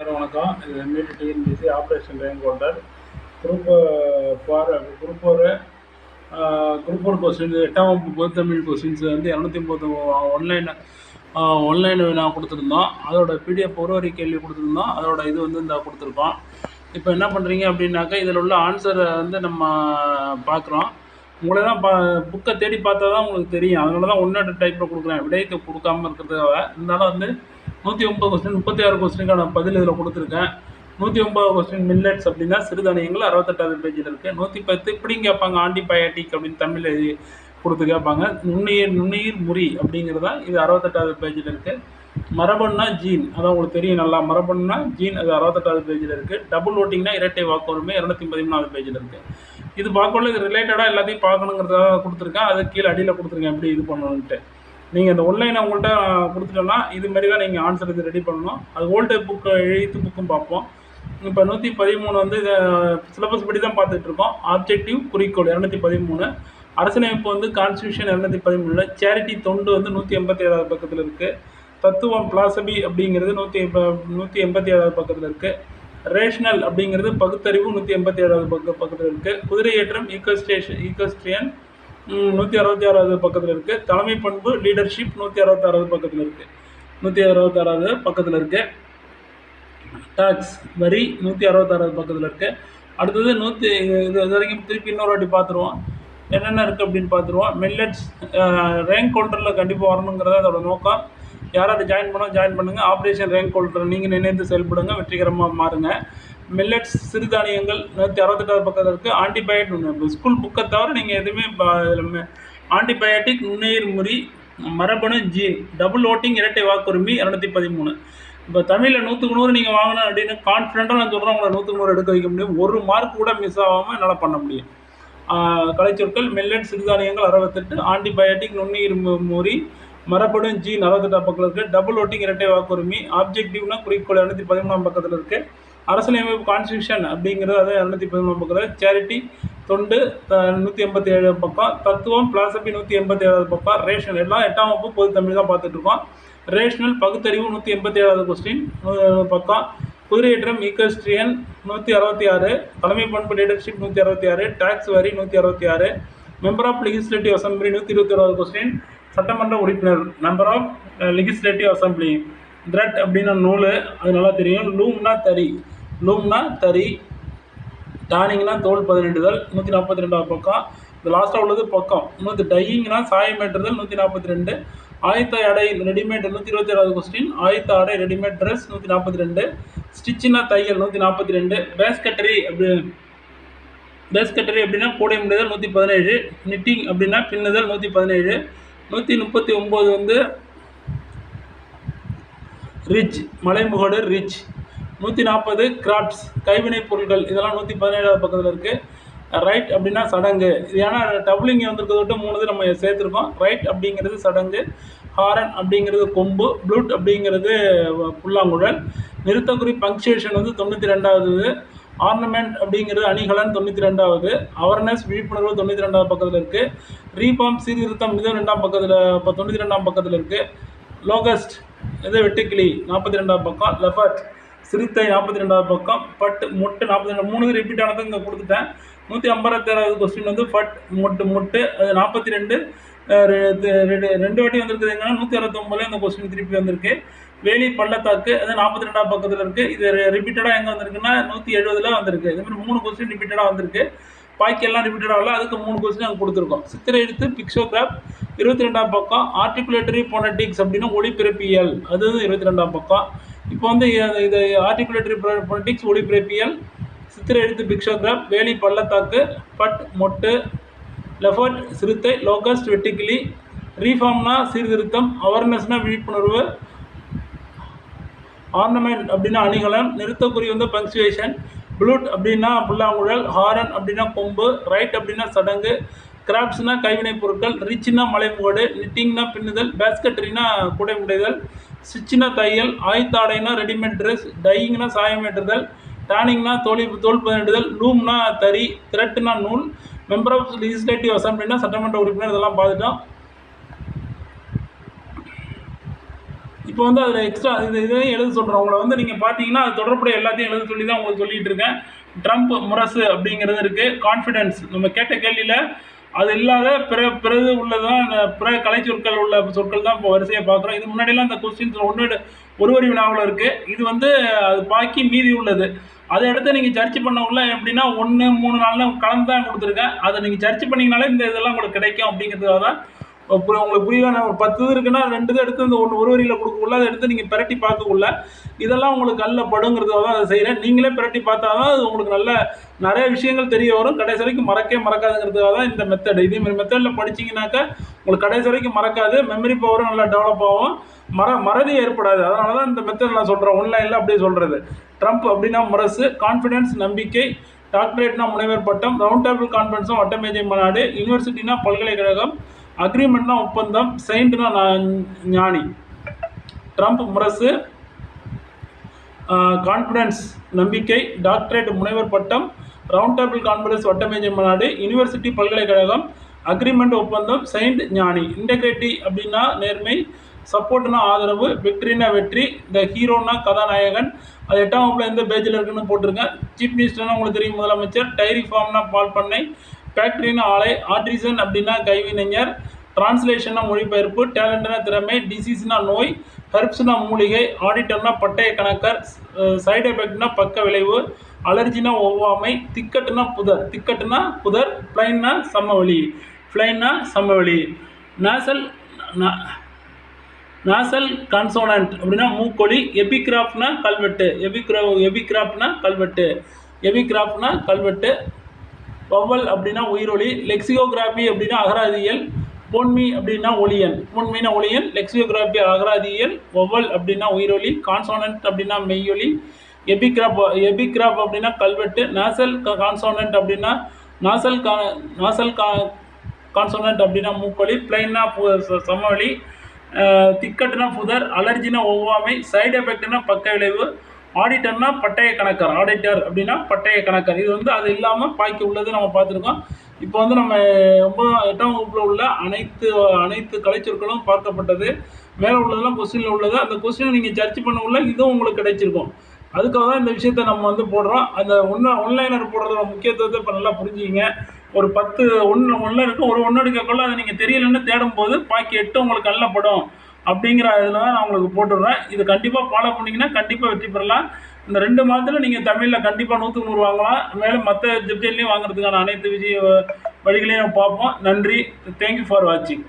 Sir வணக்கம். இது MET TNPSC operation rank holder group four group ஒரு குரூப் ஒன் கொஸ்டின்ஸ் எட்டாம் வகுப்பு பொதுத்தமிழ் தமிழ் கொஸ்டின்ஸ் வந்து இரநூத்தி ஐம்பது ஒன்லைன் ஒன்லைன் நான் கொடுத்துருந்தோம். அதோட பிடிஎஃப் ஒரு வரி கேள்வி கொடுத்துருந்தோம். அதோட இது வந்து இந்த கொடுத்துருக்கோம். இப்போ என்ன பண்ணுறீங்க அப்படின்னாக்கா இதில் உள்ள ஆன்சரை வந்து நம்ம பார்க்குறோம். உங்களை தான் பா புக்கை தேடி பார்த்தா தான் உங்களுக்கு தெரியும். அதனால தான் ஒன்று டைப்பில் கொடுக்குறேன். விடயத்தை கொடுக்காம இருக்கிறதுக்காக. இருந்தாலும் வந்து நூற்றி ஒம்பது கொஸ்டின் முப்பத்தி ஆறு கொஸ்டினுக்கான பதில் இதில் கொடுத்துருக்கேன். நூற்றி ஒம்பது கொஸ்டின் மில்லட்ஸ் அப்படின்னா சிறுதானியங்கள் அறுபத்தெட்டாவது பேஜில் இருக்குது நூற்றி பத்து இப்படியும் கேட்பாங்க ஆன்டிபயாட்டிக் அப்படின்னு தமிழில் எழுதி கொடுத்து கேட்பாங்க. நுண்ணுயிர் நுண்ணுயிர் முறி அப்படிங்கிறதா இது அறுபத்தெட்டாவது பேஜில் இருக்குது மரபணுனா ஜீன் அதான் உங்களுக்கு தெரியும் நல்லா. மரபணுனா ஜீன் அது அறுபத்தெட்டாவது பேஜில் இருக்குது டபுள் ஓட்டிங்னா இரட்டை வாக்குரிமை இரநூத்தி பதிமூணாவது பேஜில் இருக்குது இது பார்க்கல இது ரிலேட்டடாக எல்லாத்தையும் பார்க்கணுங்கிறதாக கொடுத்துருக்கேன். அது கீழே அடியில் கொடுத்துருக்கேன் எப்படி இது பண்ணணுன்ட்டு நீங்கள் இந்த ஒன்லைனை உங்கள்கிட்ட கொடுத்துட்டோன்னா இது மாதிரி தான் நீங்கள் ஆன்சர் இது ரெடி பண்ணணும். அது ஓல்டு புக்கு எழுத்து புக்கும் பார்ப்போம். இப்போ நூற்றி பதிமூணு வந்து இதை சிலபஸ் படி தான் பார்த்துட்டு இருக்கோம். ஆப்ஜெக்டிவ் குறிக்கோள் இரநூத்தி பதிமூணு அரசியலமைப்பு வந்து கான்ஸ்டியூஷன் இரநூத்தி பதிமூணில் சேரிட்டி தொண்டு வந்து நூற்றி எண்பத்தி ஏழாவது பக்கத்தில் இருக்குது தத்துவம் பிளாசபி அப்படிங்கிறது நூற்றி எண்ப நூற்றி எண்பத்தி ஏழாவது பக்கத்தில் இருக்குது ரேஷனல் அப்படிங்கிறது பகுத்தறிவு நூற்றி எண்பத்தி ஏழாவது பக்க பக்கத்தில் இருக்குது குதிரையேற்றம் ஈக்கோஸ்டேஷன் ஈக்கோஸ்ட்ரியன் நூற்றி அறுபத்தி ஆறாவது பக்கத்தில் இருக்குது தலைமை பண்பு லீடர்ஷிப் நூற்றி அறுபத்தாறாவது பக்கத்தில் இருக்குது நூற்றி அறுபத்தாறாவது பக்கத்தில் இருக்குது டாக்ஸ் வரி நூற்றி அறுபத்தாறாவது பக்கத்தில் இருக்குது அடுத்தது நூற்றி இது இது வரைக்கும் திருப்பி இன்னொரு வாட்டி பார்த்துருவோம் என்னென்ன இருக்குது அப்படின்னு பார்த்துருவோம் மில்லட்ஸ் ரேங்க் கவுண்டரில் கண்டிப்பாக வரணுங்கிறத அதோட நோக்கம். யாராவது ஜாயின் பண்ணால் ஜாயின் பண்ணுங்கள் ஆப்ரேஷன் ரேங்க் ஹோல்டர் நீங்கள் நினைந்து செயல்படுங்க வெற்றிகரமாக மாறுங்க. மில்லட்ஸ் சிறுதானியங்கள் நூற்றி அறுபத்தெட்டாவது பக்கத்தில் இருக்குது ஆன்டிபயோட்டிக் ஸ்கூல் புக்கை தவிர நீங்கள் எதுவுமே ஆன்டிபயோட்டிக் நுண்ணுயிர் முறி மரபணு ஜீன் டபுள் ஓட்டிங் இரட்டை வாக்குரிமை இரநூத்தி பதிமூணு. இப்போ தமிழில் நூற்றுக்கு நூறு நீங்கள் வாங்கணும் அப்படின்னு கான்ஃபிடென்ட்டாக நான் சொல்கிறேன் உங்களை நூற்றுக்கு நூறு எடுக்க வைக்க முடியும். ஒரு மார்க் கூட மிஸ் ஆகாமல் என்னால் பண்ண முடியும். கலைச்சொற்கள் மில்லட் சிறுதானியங்கள் அறுபத்தெட்டு. ஆன்டிபயோட்டிக் நுண்ணுயிர் முறி மரபணு ஜி அறுபத்தெட்டாம் பக்கத்தில் இருக்குது டபுள் ஓட்டிங் இரட்டை வாக்குரிமை ஆப்ஜெக்டிவ்னா குறிக்கோள் இரநூத்தி பதிமூணாம் பக்கத்தில் இருக்குது அரசியலமைப்பு கான்ஸ்டியூஷன் அப்படிங்கிறது அது இரநூத்தி பதிமூணாம் பக்கத்தில் சேரிட்டி தொண்டு நூற்றி எண்பத்தி ஏழு பக்கம். தத்துவம் பிளாசபி நூற்றி எண்பத்தி ஏழாவது பக்கம். ரேஷனல் எல்லாம் எட்டாம் வகுப்பு பொது தமிழ் தான் பார்த்துட்டு இருக்கோம். ரேஷனல் பகுத்தறிவு நூற்றி எண்பத்தி ஏழாவது கொஸ்டின் பக்கம். குதிரையேற்றம் ஈக்கஸ்ட்ரியன் நூற்றி அறுபத்தி ஆறு. தலைமை பண்பு லீடர்ஷிப் நூற்றி அறுபத்தி ஆறு. டேக்ஸ் வரி நூற்றி அறுபத்தி ஆறு. மெம்பர் ஆஃப் லெகிஸ்லேட்டிவ் அசம்பிளி நூற்றி இருபத்தி ஏழாவது கொஸ்டின் சட்டமன்ற உறுப்பினர் member of legislative assembly thread அப்படின்னா நூல் அது நல்லா தெரியும். லூம்னா தறி. லூம்னா தறி. டானிங்னா தோல் பதினெண்டுதல் நூற்றி நாற்பத்தி ரெண்டாவது பக்கம். இந்த லாஸ்ட்டாக உள்ளது பக்கம். நூற்றி டையிங்னா சாயமேட்டுதல் நூற்றி நாற்பத்தி ரெண்டு ஆயத்த அடை ரெடிமேட் நூற்றி இருபத்தி ஏழாவது கொஸ்டின் ஆயத்த அடை ரெடிமேட் ட்ரெஸ் நூற்றி நாற்பத்தி ரெண்டு ஸ்டிச்சினா தையல் நூற்றி நாற்பத்தி ரெண்டு பேஸ்கட்டரி அப்படி பேஸ்கட்டரி அப்படின்னா கூடை முடிதல் நூற்றி பதினேழு. நிட்டிங் அப்படின்னா பின்னுதல் நூற்றி பதினேழு. நூற்றி முப்பத்தி ஒம்பது வந்து ரிச் மலைமுகடு ரிச் நூற்றி நாற்பது கிராப்ஸ் கைவினைப் பொருட்கள். இதெல்லாம் நூற்றி பதினேழாவது பக்கத்தில் இருக்குது ரைட் அப்படின்னா சடங்கு. இது ஏன்னா டபுளிங் வந்திருக்கிறத விட்டு மூணு இது நம்ம சேர்த்துருக்கோம். ரைட் அப்படிங்கிறது சடங்கு. ஹாரன் அப்படிங்கிறது கொம்பு. ப்ளூட் அப்படிங்கிறது புல்லாங்குழல். நிறுத்தக்குறி பங்க்சுவேஷன் வந்து தொண்ணூற்றி ரெண்டாவது. ஆர்னமெண்ட் அப்படிங்கிறது அணிகலன் தொண்ணூற்றி ரெண்டாவது. அவர்னஸ் விழிப்புணர்வு தொண்ணூற்றி ரெண்டாவது பக்கத்தில் இருக்குது ரீபாம் சீர்திருத்தம் இது ரெண்டாம் பக்கத்தில் இப்போ தொண்ணூற்றி ரெண்டாம் பக்கத்தில் இருக்குது லோகஸ்ட் இது வெட்டுக்கிளி நாற்பத்தி ரெண்டாம் பக்கம். லெஃபர்ட் சிறுத்தை நாற்பத்தி ரெண்டாவது பக்கம். பட் மொட்டு நாற்பத்தி ரெண்டு மூணு ரிப்பீட் ஆனது இங்கே கொடுத்துட்டேன். நூற்றி ஐம்பத்தேழாவது கொஸ்டின் வந்து பட் மொட்டு மொட்டு. அது நாற்பத்தி ரெண்டு ரெண்டு வாட்டி வந்திருக்குது எங்கன்னா நூற்றி அறுபத்தொம்பதுல இந்த கொஸ்டின் திருப்பி வந்திருக்கு. வேலி பள்ளத்தாக்கு அது நாற்பத்தி ரெண்டாம் பக்கத்தில் இருக்குது இது ரிப்பீட்டடாக எங்கே வந்திருக்குன்னா நூற்றி எழுபதில் வந்திருக்கு. இது மாதிரி மூணு கொஸ்டின் ரிப்பீட்டடாக வந்திருக்கு. பாக்கி எல்லாம் ரிப்பீட்டடாக இல்லை அதுக்கு மூணு கொஸ்டின் நாங்கள் கொடுத்துருக்கோம். சித்திரை எழுத்து பிக்சோகிராஃப் இருபத்தி ரெண்டாம் பக்கம் ஆர்டிகுலேட்டரி பொனட்டிக்ஸ் அப்படின்னா ஒளிபிறப்பியல் அது இருபத்தி ரெண்டாம் பக்கம். இப்போ வந்து இது ஆர்டிகுலேட்டரி பொலிட்டிக்ஸ் ஒளிபிறப்பியல் சித்திரை எழுத்து பிக்ஷோகிராஃப் வேலி பள்ளத்தாக்கு பட் மொட்டு லெஃபர்ட் சிறுத்தை லோகஸ்ட் வெட்டிக்கிளி ரீஃபார்ம்னா சீர்திருத்தம் அவேர்னஸ்னா விழிப்புணர்வு ஆர்னமெண்ட் அப்படின்னா அணிகலன் நிறுத்தக்குறி வந்து பங்க்சுவேஷன் ப்ளூட் அப்படின்னா புல்லாங்குழல் ஹாரன் அப்படின்னா கொம்பு ரைட் அப்படின்னா சடங்கு கிராப்ஸ்னா கைவினைப் பொருட்கள் ரிச்னா மலைமுகடு நிட்டிங்னா பின்னுதல் பேஸ்கட்ரினா கூடை முடைதல் ஸ்டிச்சினா தையல் ஆய்த்தாடைனா ரெடிமேட் ட்ரெஸ் டையிங்னா சாயமேற்றுதல் டேனிங்னா தோல் தோல் பதினெடுதல் லூம்னா தறி திரட்டுனா நூல் மெம்பர் ஆஃப் லெஜிஸ்லேட்டிவ் அசம்பிளினா சட்டமன்ற உறுப்பினர் இதெல்லாம் பார்த்துட்டோம். இப்போ வந்து அதில் எக்ஸ்ட்ரா இது இதையும் எழுத சொல்கிறேன் உங்களை வந்து நீங்கள் பார்த்தீங்கன்னா அது தொடர்புடைய எல்லாத்தையும் எழுத சொல்லி தான் உங்களுக்கு சொல்லிட்டு இருக்கேன். ட்ரம்ப் முரசு அப்படிங்கிறது இருக்குது கான்ஃபிடென்ஸ் நம்ம கேட்ட கேள்வியில் அது இல்லாத பிற பிறகு உள்ளதான் இந்த பிற கலை சொற்கள் உள்ள சொற்கள் தான் இப்போ வரிசையாக பார்க்குறோம் இது முன்னாடிலாம் அந்த கொஸ்டின்ஸ் ஒன்று ஒரு வரி வினாவில் இருக்குது இது வந்து அது பாக்கி மீதி உள்ளது. அதை எடுத்து நீங்கள் சர்ச் பண்ண உள்ள எப்படின்னா ஒன்று மூணு நாளில் கலந்து தான் கொடுத்துருக்கேன். அதை நீங்கள் சர்ச் பண்ணிங்கனாலே இந்த இதெல்லாம் உங்களுக்கு கிடைக்கும் அப்படிங்கிறதுக்காக தான் அப்புறம் உங்களுக்கு புரியுதா ஒரு பத்து இது இருக்குன்னா ரெண்டு இது எடுத்து இந்த ஒன்று ஒரு வரியில் கொடுக்கக்குள்ள அதை எடுத்து நீங்கள் பிரட்டி பார்க்கக்குள்ள இதெல்லாம் உங்களுக்கு கல்லில் படுங்கிறதுக்காக தான் அதை செய்கிறேன் நீங்களே பிரட்டி பார்த்தா தான் அது உங்களுக்கு நல்ல நிறைய விஷயங்கள் தெரிய வரும். கடைசி வரைக்கும் மறக்கவே மறக்காதுங்கிறதுக்காக தான் இந்த மெத்தட் இதே மாதிரி மெத்தடில் படிச்சீங்கன்னாக்கா உங்களுக்கு கடைசி வரைக்கும் மறக்காது. மெமரி பவரும் நல்லா டெவலப் ஆகும். மற மறதி ஏற்படாது. அதனால தான் இந்த மெத்தட் நான் சொல்கிறேன் ஒன்லைனில் அப்படியே சொல்கிறது ட்ரம்ப் அப்படின்னா முரசு கான்ஃபிடென்ஸ் நம்பிக்கை டாக்டரேட்னா முனைவர் பட்டம் ரவுண்ட் டேபிள் கான்ஃபரன்ஸும் வட்டமேஜை மாநாடு யூனிவர்சிட்டினா பல்கலைக்கழகம் அக்ரிமெண்ட்னா ஒப்பந்தம் செயின்ட்னா ஞானி. ட்ரம்ப் முரசு கான்ஃபிடன்ஸ் நம்பிக்கை டாக்டரேட் முனைவர் பட்டம் ரவுண்ட் டேபிள் கான்ஃபரன்ஸ் வட்டமேஜை மாநாடு யூனிவர்சிட்டி பல்கலைக்கழகம் அக்ரிமெண்ட் ஒப்பந்தம் செயின்ட் ஞானி. இன்டெகிரிட்டி அப்படின்னா நேர்மை சப்போர்ட்னா ஆதரவு வெற்றினா வெற்றி இந்த ஹீரோனா கதாநாயகன். அது எட்டாம் வகுப்பில் எந்த பேஜில் இருக்குன்னு போட்டிருக்கேன் சீஃப் மினிஸ்டர்னா உங்களுக்கு தெரியும் முதலமைச்சர். டைரி ஃபார்ம்னா பால் பண்ணை. ஃபேக்ட்ரினா ஆலை ஆர்டிசன் அப்படின்னா கைவினைஞர் டிரான்ஸ்லேஷன்னா மொழிபெயர்ப்பு டேலண்ட்னா திறமை டிசீஸ்னா நோய் ஹெர்ப்ஸ்னா மூலிகை ஆடிட்டர்னா பட்டய கணக்கர் சைடு எஃபெக்ட்னா பக்க விளைவு அலர்ஜினா ஒவ்வாமை திக்கட்டுனா புதர் திக்கட்டுனா புதர் பிளைன்னா சமவெளி பிளைன்னா சமவெளி. நேசல் நாசல் கன்சோனன்ட் அப்படின்னா மூக்கொலி எபிகிராஃப்னா கல்வெட்டு எபிக்ரா எபிகிராஃப்னா கல்வெட்டு எபிகிராஃப்னா கல்வெட்டு வவ்வல் அப்படின்னா உயிரொலி லெக்சியோகிராஃபி அப்படின்னா அகராதியல் பொன்மி அப்படின்னா ஒளியன். பொன்மினா ஒளியன் லெக்சியோகிராஃபி அகராதியல் ஒவ்வல் அப்படின்னா உயிரொலி கான்சோனன்ட் அப்படின்னா மெய்யொலி எபிகிராப் எபிகிராப் அப்படின்னா கல்வெட்டு நாசல் கான்சோனன்ட் அப்படின்னா நாசல் கா நாசல் கா கான்சோனன்ட் அப்படின்னா மூக்கொலி பிளைன்னா சமவெளி திக்கட்டுனா புதர் அலர்ஜினா ஒவ்வாமை சைடு எஃபெக்ட்னா பக்க விளைவு ஆடிட்டர்னா பட்டய கணக்கர் ஆடிட்டர் அப்படின்னா பட்டய கணக்கர். இது வந்து அது இல்லாமல் பாக்கி உள்ளது நம்ம பார்த்துருக்கோம். இப்போ வந்து நம்ம ஒன்பதாம் எட்டாம் வகுப்பில் உள்ள அனைத்து அனைத்து கலைச்சொற்களும் பார்க்கப்பட்டது. மேலே உள்ளதெல்லாம் கொஸ்டினில் உள்ளது. அந்த கொஸ்டினை நீங்கள் சர்ச் பண்ண உள்ள இதுவும் உங்களுக்கு கிடைச்சிருக்கும். அதுக்காக தான் இந்த விஷயத்த நம்ம வந்து போடுறோம். அந்த ஒன்று ஒன்லைனர் போடுறதோட முக்கியத்துவத்தை இப்போ நல்லா புரிஞ்சுக்கிங்க. ஒரு பத்து ஒன்று ஒன்லைனுக்கு ஒரு ஒன்று கேட்கல அதை நீங்கள் தெரியலன்னு தேடும் போது பாக்கி எட்டு உங்களுக்கு நல்ல படம் அப்படிங்கிற இதில் தான் நான் உங்களுக்கு போட்டுடுறேன். இது கண்டிப்பாக ஃபாலோ பண்ணிங்கன்னா கண்டிப்பாக வெற்றி பெறலாம். இந்த ரெண்டு மாதத்தில் நீங்கள் தமிழில் கண்டிப்பாக நூற்றுக்கு நூறு வாங்கலாம். மேலும் மற்ற சப்ஜெக்ட்லேயும் வாங்குறதுக்கான அனைத்து விஜய் வழிகளையும் பார்ப்போம். நன்றி. தேங்க்யூ ஃபார் வாட்சிங்